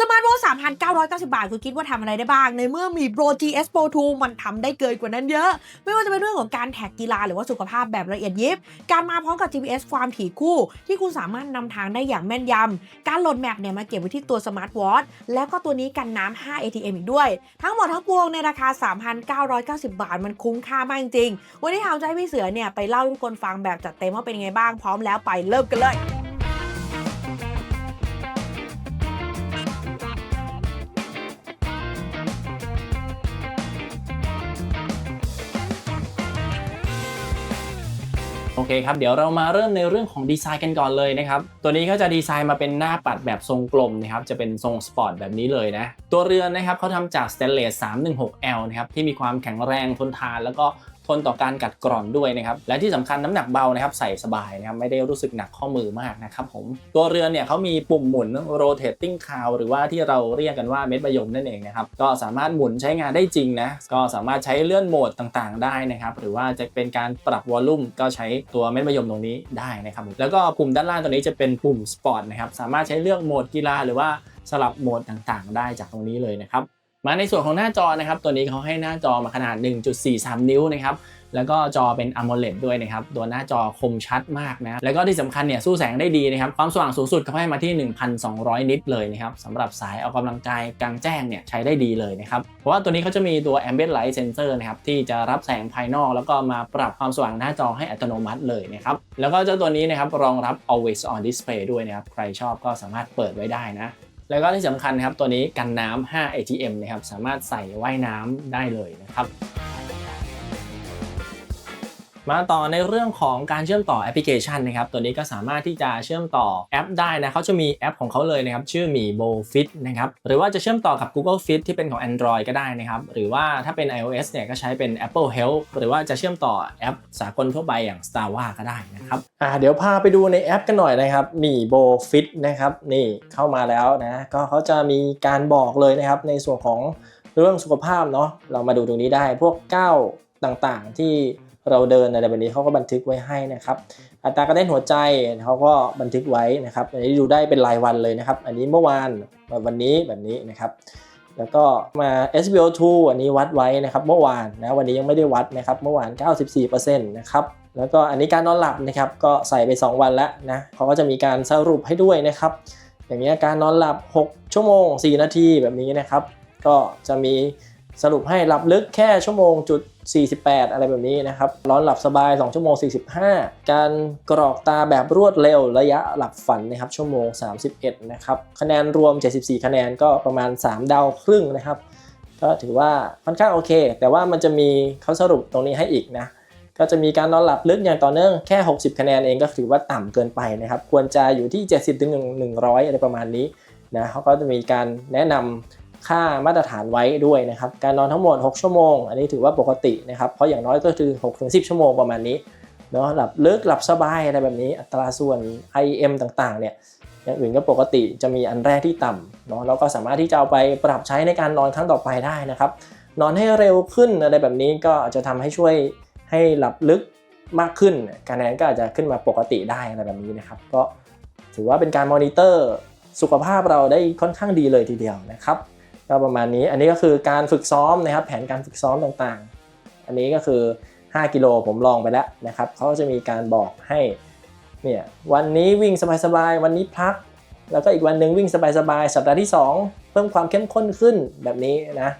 สมาร์ทโวท3,990 บาทคุณคิดว่าทำอะไรได้บ้าง ในเมื่อมี Pro GS Pro 2 มันทำได้เกินกว่านั้นเยอะ ไม่ว่าจะเป็นเรื่องของการแท็กกีฬาหรือว่าสุขภาพแบบละเอียดยิบ การมาพร้อมกับ GPS ความถี่คู่ ที่คุณสามารถนำทางได้อย่างแม่นยำ การโหลดแมปเนี่ยมาเก็บไว้ที่ตัวสมาร์ทวอทแล้วก็ตัวนี้กันน้ำ 5 ATM อีกด้วย ทั้งหมดทั้งปวงในราคา 3,990 บาท มันคุ้มค่ามากจริงๆวันนี้ทางใจพี่เสือเนี่ยไปเล่าให้ทุกคนฟังแบบจัดเต็มว่าเป็นยังไงบ้าง พร้อมแล้วไปเริ่มกันเลย คครับ เดี๋ยวเรามาเริ่มในเรื่องของดีไซน์กันก่อนเลยนะครับ ตัวนี้เขาจะดีไซน์มาเป็นหน้าปัดแบบทรงกลมนะครับ จะเป็นทรงสปอร์ตแบบนี้เลยนะ ตัวเรือนนะครับเขาทำจากสเตนเลส 316L นะครับ ที่มีความแข็งแรงทนทานแล้วก็ ทนต่อการกัดกร่อนด้วยนะครับและที่สำคัญน้ำหนักเบานะครับใส่สบายนะครับไม่ได้รู้สึกหนักข้อมือมากนะครับผมตัวเรือนเนี่ยเขามีปุ่มหมุน rotating cow หรือว่าที่เราเรียกกันว่าเม็ดมะยมนั่นเองนะครับก็สามารถหมุนใช้งานได้จริงนะก็สามารถใช้เลื่อนโหมดต่างๆ ได้นะครับหรือว่าจะเป็นการปรับวอลลุ่มก็ใช้ตัวเม็ดมะยมตรงนี้ได้นะครับแล้วก็ปุ่มด้านล่างตัวนี้จะเป็นปุ่มสปอร์ตนะครับสามารถใช้เลือกโหมดกีฬาหรือว่าสลับโหมดต่างๆ ได้จากตรงนี้เลยนะครับ มาในส่วนของหน้าจอนะครับ ตัวนี้เขาให้หน้าจอมาขนาด 1.43 นิ้วนะครับแล้วก็จอเป็น AMOLED ด้วยนะครับ ตัวหน้าจอคมชัดมากนะ แล้วก็ที่สำคัญเนี่ยสู้แสงได้ดีนะครับ ความสว่างสูงสุดเขาให้มาที่ 1,200 นิตเลยนะครับสำหรับสายออกกำลังกายกลางแจ้งเนี่ยใช้ได้ดีเลยนะครับ เพราะว่าตัวนี้เขาจะมีตัว Ambient Light Sensor นะครับที่จะรับแสงภายนอก แล้วก็มาปรับความสว่างหน้าจอให้อัตโนมัติเลยนะครับ แล้วก็เจ้าตัวนี้นะครับรองรับ Always On Display ด้วยนะครับ ใครชอบก็สามารถเปิดไว้ได้นะ แล้วก็ที่สำคัญนะครับตัวนี้กันน้ำ 5 ATM นะครับสามารถใส่ว่ายน้ำได้เลยนะครับ มาต่อในเรื่องของการเชื่อมต่อแอปพลิเคชันนะครับ ตัวนี้ก็สามารถที่จะเชื่อมต่อแอปได้นะเขาจะมีแอปของเขาเลยนะครับชื่อมี b o Fit นะครับหรือว่าจะเชื่อมต่อกับ Google Fit ที่เป็นของ Android ก็ได้นะครับ หรือว่าถ้าเป็น iOS เนี่ยก็ใช้เป็น Apple Health หรือว่าจะเชื่อมต่อแอปสากลทั่วไปอย่าง Strava ก็ได้นะครับอ่าเดี๋ยวพาไปดูในแอปกันหน่อยนะครับมี b o Fit นะครับนี่เข้ามาแล้วนะก็เขาจะมีการบอกเลยนะครับในส่วนของเรื่องสุขภาพเนาะเรามาดูตรงนี้ได้พวกก้าวต่างๆที่ เราเดินอะไรแบบนี้เขาก็บันทึกไว้ให้นะครับ อัตราการเต้นหัวใจเขาก็บันทึกไว้นะครับ อันนี้ดูได้เป็นรายวันเลยนะครับ อันนี้เมื่อวานวันนี้แบบนี้นะครับ แล้วก็มา SBO2 อันนี้วัดไว้นะครับเมื่อวานนะวันนี้ยังไม่ได้วัดนะครับเมื่อวาน 94%นะครับแล้วก็อันนี้การนอนหลับนะครับก็ใส่ไป 2 วันแล้วนะเขาก็จะมีการสรุปให้ด้วยนะครับ อย่างเงี้การนอนหลับ 6 ชั่วโมง 4 นาทีแบบนี้นะครับ ก็จะมีสรุปให้หลับลึกแค่ชั่วโมงจุด 48 อะไรแบบนี้นะครับนอนหลับสบาย 2 ชั่วโมง 45 การกรอกตาแบบรวดเร็วระยะหลับฝันนะครับชั่วโมง 31 นะครับ คะแนนรวม 74 คะแนนก็ประมาณ 3 ดาวครึ่งนะครับ ก็ถือว่าค่อนข้างโอเค แต่ว่ามันจะมีเขาสรุปตรงนี้ให้อีกนะ ก็จะมีการนอนหลับลึกอย่างต่อเนื่องแค่ 60 คะแนนเองก็ถือว่าต่ำเกินไปนะครับ ควรจะอยู่ที่ 70ถึง100 อะไรประมาณนี้นะเขาก็จะมีการแนะนำ ค่ามาตรฐานไว้ด้วยนะครับ การนอนทั้งหมด 6 ชั่วโมง อันนี้ถือว่าปกตินะครับ เพราะอย่างน้อยก็คือ6ถึง10 ชั่วโมงประมาณนี้เนาะหลับลึกหลับสบายอะไรแบบนี้อัตราส่วน IM ต่างๆเนี่ยอย่างอื่นก็ปกติจะมีอันแรกที่ต่ำเนาะแล้วก็สามารถที่จะเอาไปปรับใช้ในการนอนครั้งต่อไปได้นะครับ นอนให้เร็วขึ้นอะไรแบบนี้ก็จะทำให้ช่วยให้หลับลึกมากขึ้นคะแนนก็อาจจะขึ้นมาปกติได้อะไรแบบนี้นะครับ ก็ถือว่าเป็นการมอนิเตอร์สุขภาพเราได้ค่อนข้างดีเลยทีเดียวนะครับ ก็ประมาณนี้ อันนี้ก็คือการฝึกซ้อมนะครับ แผนการฝึกซ้อมต่างๆ อันนี้ก็คือ 5 กิโลผมลองไปแล้วนะครับเขาจะมีการบอกให้เนี่ยวันนี้วิ่งสบายๆ วันนี้พัก แล้วก็อีกวันหนึ่งวิ่งสบายๆ สัปดาห์ที่ 2 เพิ่มความเข้มข้นขึ้นแบบนี้นะ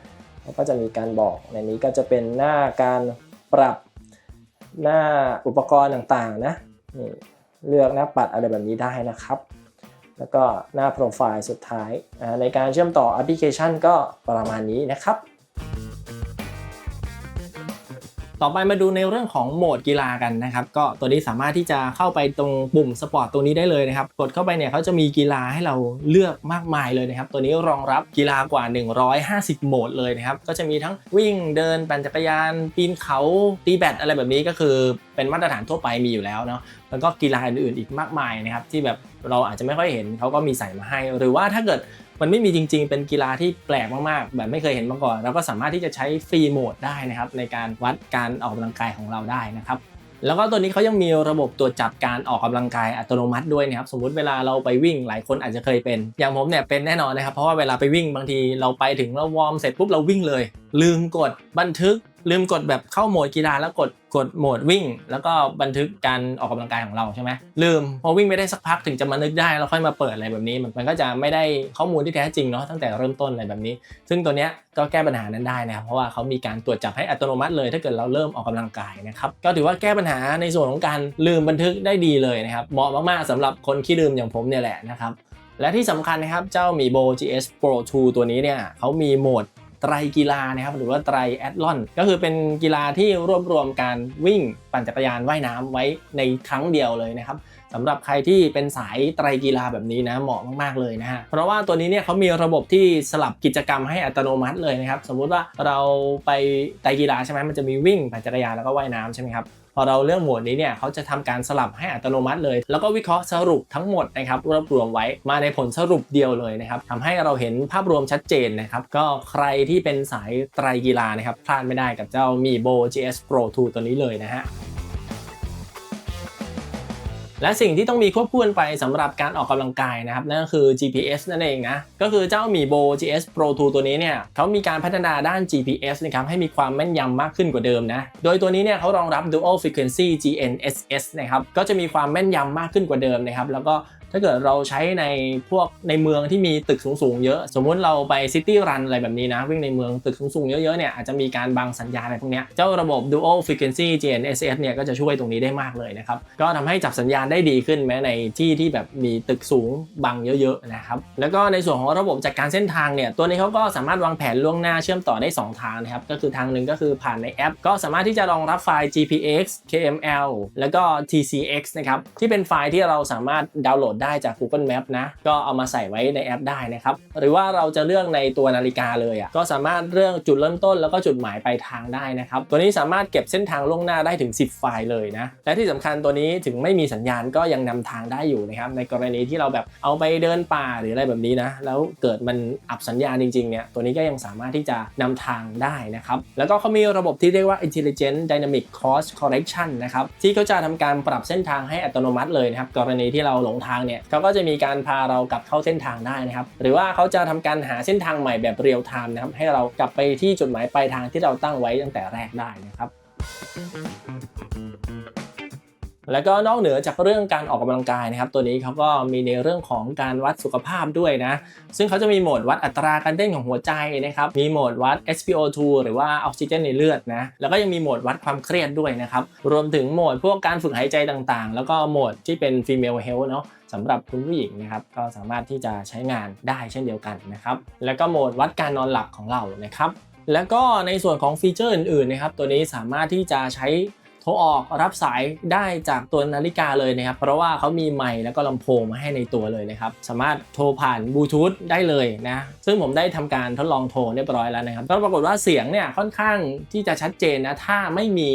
แล้วก็จะมีการบอกในนี้ก็จะเป็นหน้าการปรับหน้าอุปกรณ์ต่างๆนะนี่เลือกหน้าปัดอะไรแบบนี้ได้นะครับ แล้วก็หน้าโปรไฟล์สุดท้าย ในการเชื่อมต่อแอปพลิเคชันก็ประมาณนี้นะครับ ต่อไปมาดูในเรื่องของโหมดกีฬากันนะครับ ก็ตัวนี้สามารถที่จะเข้าไปตรงปุ่มสปอร์ตตรงนี้ได้เลยนะครับ กดเข้าไปเนี่ยเขาจะมีกีฬาให้เราเลือกมากมายเลยนะครับ ตัวนี้รองรับกีฬากว่า 150 โหมดเลยนะครับ ก็จะมีทั้งวิ่งเดินปั่นจักรยาน ปีนเขาตีแบดอะไรแบบนี้ก็คือเป็นมาตรฐานทั่วไปมีอยู่แล้วเนาะแล้วก็กีฬาอื่นๆอีกมากมายนะครับที่แบบเราอาจจะไม่ค่อยเห็นเขาก็มีใส่มาให้ หรือว่าถ้าเกิดมันไม่มีจริง ๆ เป็นกีฬาที่แปลกมากๆ แบบไม่เคยเห็นมาก่อน เราก็สามารถที่จะใช้ฟรีโหมดได้นะครับในการวัดการออกกำลังกายของเราได้นะครับแล้วก็ตัวนี้เขายังมีระบบตรวจจับการออกกำลังกายอัตโนมัติด้วยนะครับสมมุติเวลาเราไปวิ่งหลายคนอาจจะเคยเป็น อย่างผมเนี่ยเป็นแน่นอนนะครับเพราะว่าเวลาไปวิ่งบางทีเราไปถึงเราวอร์มเสร็จปุ๊บเราวิ่งเลย ลืมกดบันทึก ลืมกดแบบเข้าโหมดกีฬาแล้วกดกดโหมดวิ่ง แล้วก็บันทึกการออกกำลังกายของเราใช่ไหมลืมพอวิ่งไม่ได้สักพักถึงจะมานึกได้แล้วค่อยมาเปิดอะไรแบบนี้ มันก็จะไม่ได้ข้อมูลที่แท้จริงเนาะตั้งแต่เริ่มต้นอะไรแบบนี้ ซึ่งตัวเนี้ยก็แก้ปัญหานั้นได้นะครับเพราะว่าเขามีการตรวจจับให้อัตโนมัติเลย ถ้าเกิดเราเริ่มออกกำลังกายนะครับก็ถือว่าแก้ปัญหาในส่วนของการลืมบันทึกได้ดีเลยนะครับเหมาะมากๆสำหรับคนขี้ลืมอย่างผมเนี่ยแหละนะครับและที่สำคัญนะครับ เจ้า m i b o GS Pro 2 ตัวนี้เนี่ยเขามีโหมด ไตรกีฬานะครับหรือว่าไตรแอดลอน ก็คือเป็นกีฬาที่รวบรวมการวิ่งปั่นจักรยานว่ายน้ำไว้ในครั้งเดียวเลยนะครับสำหรับใครที่เป็นสายไตรกีฬาแบบนี้นะเหมาะมากๆเลยนะฮะเพราะว่าตัวนี้เนี่ยเขามีระบบที่สลับกิจกรรมให้อัตโนมัติเลยนะครับสมมุติว่าเราไปไตรกีฬาใช่ไหมมันจะมีวิ่งปั่นจักรยานแล้วก็ว่ายน้ำใช่ไหมครับ พอเราเลือกโหมดนี้เนี่ยเขาจะทำการสลับให้อัตโนมัติเลย แล้วก็วิเคราะห์สรุปทั้งหมดนะครับรวบรวมไว้มาในผลสรุปเดียวเลยนะครับทำให้เราเห็นภาพรวมชัดเจนนะครับก็ใครที่เป็นสายไตรกีฬานะครับพลาดไม่ได้กับเจ้ามีโบ GS Pro 2 ตัวนี้เลยนะฮะ และสิ่งที่ต้องมีควบคู่กันไปสำหรับการออกกำลังกายนะครับนั่นก็คือ GPS นั่นเองนะก็คือเจ้ามีโบ GS Pro 2 ตัวนี้เนี่ยเขามีการพัฒนาด้าน GPS นะครับให้มีความแม่นยำมากขึ้นกว่าเดิมนะโดยตัวนี้เนี่ยเขารองรับ Dual Frequency GNSS นะครับก็จะมีความแม่นยำมากขึ้นกว่าเดิมนะครับแล้วก็ ถ้าเกิดเราใช้ในพวกในเมืองที่มีตึกสูงๆเยอะ สมมุติเราไปซิตี้รันอะไรแบบนี้นะ วิ่งในเมืองตึกสูงๆเยอะๆเนี่ยอาจจะมีการบังสัญญาณอะไรพวกเนี้ยเจ้าระบบ Dual Frequency GNSS เนี่ยก็จะช่วยตรงนี้ได้มากเลยนะครับ ก็ทำให้จับสัญญาณได้ดีขึ้นแม้ในที่ที่แบบมีตึกสูงบังเยอะๆนะครับแล้วก็ในส่วนของระบบจัดการเส้นทางเนี่ยตัวนี้เขาก็สามารถวางแผนล่วงหน้าเชื่อมต่อได้ 2 ทางนะครับก็คือทางหนึ่งก็คือผ่านในแอป ก็สามารถที่จะรองรับไฟล์ GPX KML แล้วก็ TCX นะครับที่เป็นไฟล์ที่เราสามารถดาวน์โหลดได้จาก Google Map นะ ก็เอามาใส่ไว้ในแอปได้นะครับ หรือว่าเราจะเลือกในตัวนาฬิกาเลยอะก็สามารถเลือกจุดเริ่มต้นแล้วก็จุดหมายปลายทางได้นะครับ ตัวนี้สามารถเก็บเส้นทางล่วงหน้าได้ถึง 10 ไฟล์เลยนะ และที่สำคัญตัวนี้ถึงไม่มีสัญญาณก็ยังนำทางได้อยู่นะครับ ในกรณีที่เราแบบเอาไปเดินป่าหรืออะไรแบบนี้นะ แล้วเกิดมันอับสัญญาณจริงๆเนี่ยตัวนี้ก็ยังสามารถที่จะนำทางได้นะครับ แล้วก็เขามีระบบที่เรียกว่า intelligent dynamic course correction นะครับที่เขาจะทำการปรับเส้นทางให้อัตโนมัติเลยนะครับกรณีที่เราหลงทางเนี่ยเขาก็จะมีการพาเรากลับเข้าเส้นทางได้นะครับ หรือว่าเขาจะทำการหาเส้นทางใหม่แบบเรียลไทม์นะครับให้เรากลับไปที่จุดหมายปลายทางที่เราตั้งไว้ตั้งแต่แรกได้นะครับ แล้วก็นอกเหนือจากเรื่องการออกกำลังกายนะครับ ตัวนี้เขาก็มีในเรื่องของการวัดสุขภาพด้วยนะ ซึ่งเขาจะมีโหมดวัดอัตราการเต้นของหัวใจนะครับ มีโหมดวัด SpO2 หรือว่าออกซิเจนในเลือดนะ แล้วก็ยังมีโหมดวัดความเครียดด้วยนะครับ รวมถึงโหมดพวกการฝึกหายใจต่างๆ แล้วก็โหมดที่เป็น female health เนาะสำหรับคุณผู้หญิงนะครับก็สามารถที่จะใช้งานได้เช่นเดียวกันนะครับ แล้วก็โหมดวัดการนอนหลับของเรานะครับแล้วก็ในส่วนของฟีเจอร์อื่นๆนะครับตัวนี้สามารถที่จะใช้ โทรออกรับสายได้จากตัวนาฬิกาเลยนะครับ เพราะว่าเขามีไมค์แล้วก็ลำโพงมาให้ในตัวเลยนะครับ สามารถโทรผ่านบลูทูธได้เลยนะ ซึ่งผมได้ทำการทดลองโทรเรียบร้อยแล้วนะครับก็ปรากฏว่าเสียงเนี่ยค่อนข้างที่จะชัดเจนนะ ถ้าไม่มี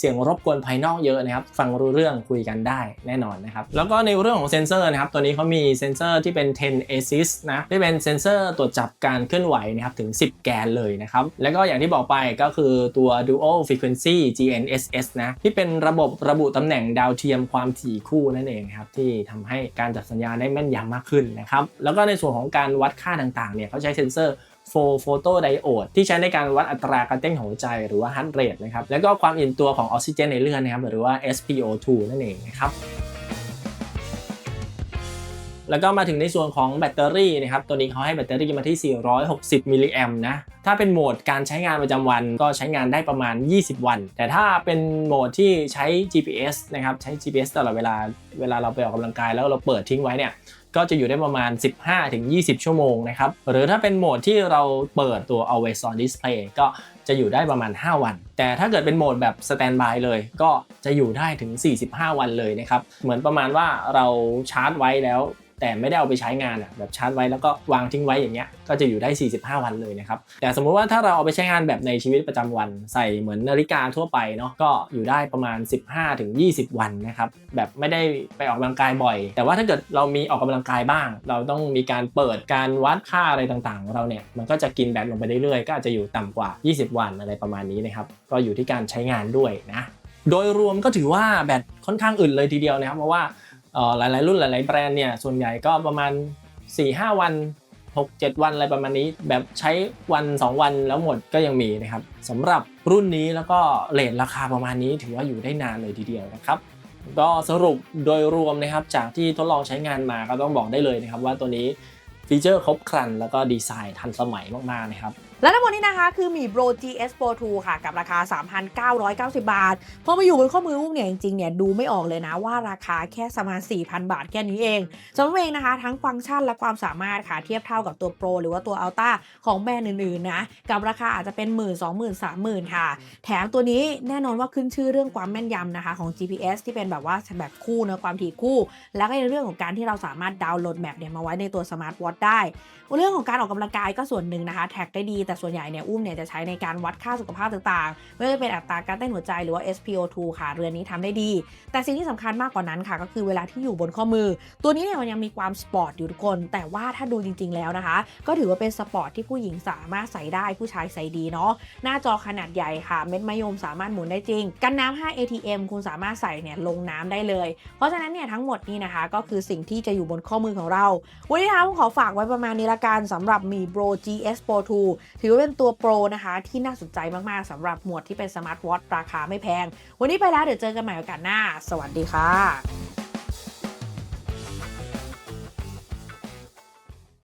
เสียงรบกวนภายนอกเยอะนะครับ ฟังรู้เรื่องคุยกันได้แน่นอนนะครับ แล้วก็ในเรื่องของเซนเซอร์นะครับ ตัวนี้เขามีเซนเซอร์ที่เป็น 10 ASIS นะที่เป็นเซนเซอร์ตรวจจับการเคลื่อนไหวนะครับถึง 10 แกนเลยนะครับ แล้วก็อย่างที่บอกไปก็คือตัว Dual Frequency GNSS นะที่เป็นระบบระบุตำแหน่งดาวเทียมความถี่คู่นั่นเองครับที่ทำให้การจับสัญญาณได้แม่นยำมากขึ้นนะครับแล้วก็ในส่วนของการวัดค่าต่างๆเนี่ยเขาใช้เซนเซอร์ โฟโฟโตไดโอดที่ใช้ในการวัดอัตราการเต้นของหัวใจหรือว่า heart rate นะครับแล้วก็ความอิ่มตัวของออกซิเจนในเลือดนะครับหรือว่า SpO2 นั่นเองนะครับแล้วก็มาถึงในส่วนของแบตเตอรี่นะครับ ตัวนี้เขาให้แบตเตอรี่มาที่ 460 มิลลิแอมนะ ถ้าเป็นโหมดการใช้งานประจำวันก็ใช้งานได้ประมาณ 20 วัน แต่ถ้าเป็นโหมดที่ใช้ GPS นะครับ ใช้ GPS ตลอดเวลา เวลาเราไปออกกำลังกายแล้วเราเปิดทิ้งไว้เนี่ย ก็จะอยู่ได้ประมาณ 15-20 ชั่วโมงนะครับ หรือถ้าเป็นโหมดที่เราเปิดตัว always on display ก็จะอยู่ได้ประมาณ 5 วัน แต่ถ้าเกิดเป็นโหมดแบบ standby เลย ก็จะอยู่ได้ถึง 45 วันเลยนะครับ เหมือนประมาณว่าเราชาร์จไว้แล้วแต่ไม่ได้เอาไปใช้งานอะแบบชาร์จไว้แล้วก็วางทิ้งไว้อย่างเงี้ยก็จะอยู่ได้ 45 วันเลยนะครับ แต่สมมุติว่าถ้าเราเอาไปใช้งานแบบในชีวิตประจำวัน ใส่เหมือนนาฬิกาทั่วไปเนาะก็อยู่ได้ประมาณ 15-20 วันนะครับแบบไม่ได้ไปออกกำลังกายบ่อย แต่ว่าถ้าเกิดเรามีออกกำลังกายบ้าง เราต้องมีการเปิดการวัดค่าอะไรต่างๆของเราเนี่ยมันก็จะกินแบตลงไปเรื่อยๆก็อาจจะอยู่ต่ำกว่า 20 วันอะไรประมาณนี้นะครับก็อยู่ที่การใช้งานด้วยนะโดยรวมก็ถือว่าแบตค่อนข้างอื่นเลยทีเดียวนะครับเพราะว่าหลายๆ รุ่นหลาย ๆ แบรนด์เนี่ยส่วนใหญ่ก็ประมาณ 4-5 วัน 6-7 วันอะไรประมาณนี้ แบบใช้วัน 2 วันแล้วหมดก็ยังมีนะครับสำหรับรุ่นนี้แล้วก็เลทราคาประมาณนี้ถือว่าอยู่ได้นานเลยทีเดียวนะครับ ก็สรุปโดยรวมนะครับจากที่ทดลองใช้งานมาก็ต้องบอกได้เลยนะครับว่าตัวนี้ฟีเจอร์ครบครัน แล้วก็ดีไซน์ทันสมัยมากๆนะครับ และทั้งหมดนี้นะคะ คือหมี Bro GS Pro 2 ค่ะ กับราคา 3,990 บาท พอมาอยู่บนข้อมือพวกเนี่ยจริงๆเนี่ยดูไม่ออกเลยนะว่าราคาแค่ประมาณ4,000 บาทแค่นี้เองสำหรับเองนะคะ ทั้งฟังก์ชันและความสามารถค่ะ เทียบเท่ากับตัว Pro หรือว่าตัว Ultra ของแบรนด์อื่นๆนะกับราคาอาจจะเป็น1 0 0 0 0 2 0 0 0 0 3 0,000ค่ะ แถมตัวนี้แน่นอนว่าขึ้นชื่อเรื่องความแม่นยำนะคะของ GPS ที่เป็นแบบว่าแบบคู่นะความถี่คู่ แล้วก็ในเรื่องของการที่เราสามารถดาวน์โหลดแมปเนี่ยมาไว้ในตัวสมาร์ทวอทได้ เรื่องของการออกกำลังกายก็ส่วนหนึ่งนะคะ แท็กได้ดีแต่ส่วนใหญ่เนี่ยอุ้มเนี่ยจะใช้ในการวัดค่าสุขภาพต่างๆ ไม่ว่าจะเป็นอัตราการเต้นหัวใจหรือว่า SpO2 ค่ะ เรือนนี้ทำได้ดี แต่สิ่งที่สำคัญมากกว่านั้นค่ะ ก็คือเวลาที่อยู่บนข้อมือ ตัวนี้เนี่ยมันยังมีความสปอร์ตอยู่ทุกคน แต่ว่าถ้าดูจริง ๆ แล้วนะคะ ก็ถือว่าเป็นสปอร์ตที่ผู้หญิงสามารถใส่ได้ผู้ชายใส่ดีเนาะ หน้าจอขนาดใหญ่ค่ะ เม็ดมะยมสามารถหมุนได้จริง กันน้ำ5 ATM คุณสามารถใส่เนี่ยลงน้ำได้เลย เพราะฉะนั้นเนี่ยทั้งหมดนี้นะคะ ก็คือสิ่งที่จะอยู่บนข้อมือของเรา วันนี้นะคะผมขอฝากไว้ประมาณนี้ละกันสำหรับมี Bro GS Pro 2ถือว่าเป็นตัวโปรนะคะที่น่าสนใจมากๆสำหรับหมวดที่เป็นสมาร์ทวอทราคาไม่แพง วันนี้ไปแล้วเดี๋ยวเจอกันใหม่โอกาสหน้า สวัสดีค่ะ